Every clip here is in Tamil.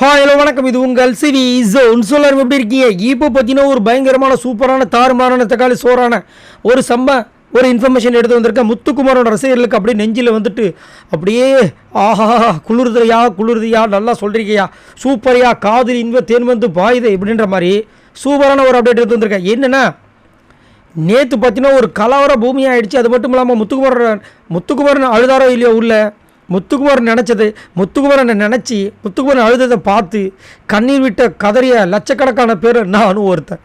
ஹாய் ஹலோ வணக்கம். இது உங்கள் சிவி ஜோன் சொல்லார் எப்படி இருக்கீங்க? இப்போ பார்த்தீங்கன்னா ஒரு பயங்கரமான சூப்பரான தாறுமாறான தக்காளி சோறான ஒரு சம்ப ஒரு இன்ஃபர்மேஷன் எடுத்து வந்திருக்கேன். முத்துக்குமாரோட ரசிகர்களுக்கு அப்படியே நெஞ்சில் வந்துட்டு அப்படியே ஆஹா குளிர்தையா குளிர்தையா நல்லா சொல்கிறீங்கயா சூப்பரையா காதில் இன்ப தேன் வந்து பாயுது இப்படின்ற மாதிரி சூப்பரான ஒரு அப்டேட் எடுத்து வந்திருக்கேன். என்னென்னா நேற்று பார்த்தீங்கன்னா ஒரு கலவர பூமி ஆகிடுச்சு அது மட்டும் இல்லாமல் முத்துக்குமார் முத்துக்குமாரன் அழுதாரோ இல்லையோ உள்ள முத்துக்குமாரன் நினச்சது முத்துக்குமாரனை நினச்சி முத்துக்குமாரன் அழுததை பார்த்து கண்ணீர் விட்ட கதறிய லட்சக்கணக்கான பேர் நானும் ஒருத்தன்.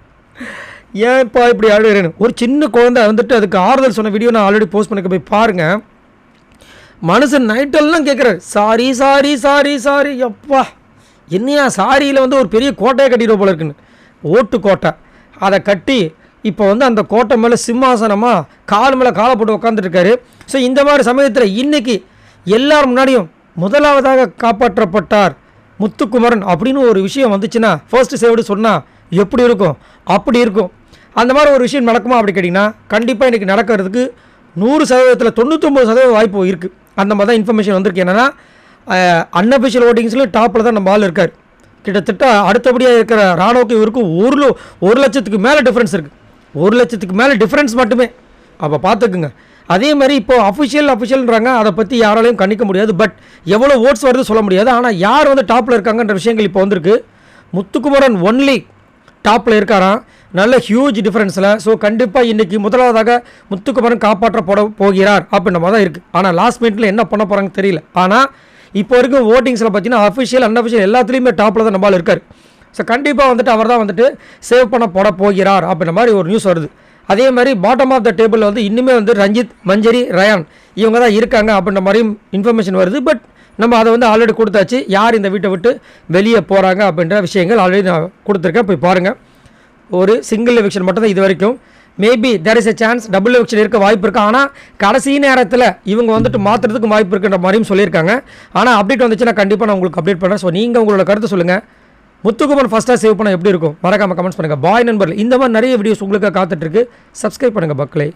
ஏன்ப்பா இப்படி அழுகிறேன்னு? ஒரு சின்ன குழந்தை வந்துட்டு அதுக்கு ஆறுதல் சொன்ன வீடியோ நான் ஆல்ரெடி போஸ்ட் பண்ணிக்க போய் பாருங்கள் மனுஷன் நைட்டெல்லாம் கேட்குறாரு சாரி சாரி சாரி சாரி எப்பா என்னையா சாரியில் வந்து ஒரு பெரிய கோட்டையை கட்டிடுவோம் போல இருக்குன்னு. ஓட்டு கோட்டை. அதை கட்டி இப்போ வந்து அந்த கோட்டை மேலே சிம்மாசனமாக கால் மேலே காலை போட்டு உட்காந்துருக்காரு ஸோ இந்த மாதிரி சமயத்தில் இன்றைக்கி எல்லார் முன்னாடியும் முதலாவதாக காப்பாற்றப்பட்டார் முத்துக்குமரன் அப்படின்னு ஒரு விஷயம் வந்துச்சுன்னா ஃபர்ஸ்ட் சேவ்டு சொன்னால் எப்படி இருக்கும்? அப்படி இருக்கும். அந்த மாதிரி ஒரு விஷயம் நடக்குமா அப்படி கேட்டிங்கன்னா கண்டிப்பாக இன்றைக்கி நடக்கிறதுக்கு நூறு சதவீதத்தில் தொண்ணூற்றொம்பது சதவீதம் வாய்ப்பு இருக்குது அந்த மாதிரி தான் இன்ஃபர்மேஷன் வந்திருக்கு. என்னென்னா அன்அஃபிஷியல் ஓட்டிங்ஸில் டாப்பில் தான் நம்ம ஆள் இருக்கார். கிட்டத்தட்ட அடுத்தபடியாக இருக்கிற ராணுவக்கு இவருக்கும் ஒரு லோ ஒரு லட்சத்துக்கு மேலே டிஃப்ரென்ஸ் இருக்குது ஒரு லட்சத்துக்கு மேலே டிஃப்ரென்ஸ் மட்டுமே. அப்போ பார்த்துக்குங்க அதே மாதிரி இப்போ அஃபிஷியல் அஃபிஷியல்ன்றாங்க அதை பற்றி யாராலையும் கணிக்க முடியாது. பட் எவ்வளோ ஓட்ஸ் வருது சொல்ல முடியாது. ஆனால் யார் வந்து டாப்பில் இருக்காங்கன்ற விஷயங்கள் இப்போ வந்திருக்கு. முத்துக்குமரன் ஒன்லி டாப்பில் இருக்காராம். நல்ல ஹியூஜ் டிஃப்ரென்ஸில் ஸோ கண்டிப்பாக இன்றைக்கி முதலாவதாக முத்துக்குமரன் காப்பாற்றப்பட போகிறார் அப்படின்ற மாதிரி தான் இருக்குது ஆனால் லாஸ்ட் மினிட்ல என்ன பண்ண போகிறாங்க தெரியல. ஆனால் இப்போ வரைக்கும் ஓட்டிங்ஸில் பார்த்தீங்கன்னா அஃபிஷியல் அன்அஃபிஷியல் எல்லாத்துலேயுமே டாப்பில் தான் நம்மளால் இருக்கார். ஸோ கண்டிப்பாக வந்துட்டு அவர் தான் வந்துட்டு சேவ் பண்ண போட போகிறார் அப்படின்ற மாதிரி ஒரு நியூஸ் வருது. அதே மாதிரி பாட்டம் ஆஃப் த டேபிளில் வந்து இன்னுமே வந்து ரஞ்சித் மஞ்சரி ரயான் இவங்க தான் இருக்காங்க அப்படின்ற மாதிரியும் இன்ஃபர்மேஷன் வருது. பட் நம்ம அதை வந்து ஆல்ரெடி கொடுத்தாச்சு. யார் இந்த வீட்டை விட்டு வெளியே போகிறாங்க அப்படின்ற விஷயங்கள் ஆல்ரெடி நான் கொடுத்துருக்கேன். போய் பாருங்கள் ஒரு சிங்கிள் எவிக்ஷன் மட்டும் தான் இது வரைக்கும். Maybe there is a chance double eviction இருக்க வாய்ப்பு இருக்குது ஆனால் கடைசி நேரத்தில் இவங்க வந்துட்டு மாற்றுறதுக்கு வாய்ப்பு இருக்குன்ற மாதிரியும் சொல்லியிருக்காங்க. ஆனால் அப்டேட் வந்துச்சுன்னா கண்டிப்பாக நான் உங்களுக்கு அப்டேட் பண்ணுறேன் ஸோ நீங்கள் உங்களோட கருத்து சொல்லுங்கள் முத்துக்குமன் ஃபஸ்ட்டாக சேவ் பண்ண எப்படி இருக்கும்? மறக்காமல் கமெண்ட்ஸ் பண்ணுங்கள் பாய் நண்பர்கள் இந்த மாதிரி நிறைய வீடியோஸ் உங்களுக்கு காத்துட்ருக்கு சப்ஸ்கிரைப் பண்ணுங்கள் பக்களை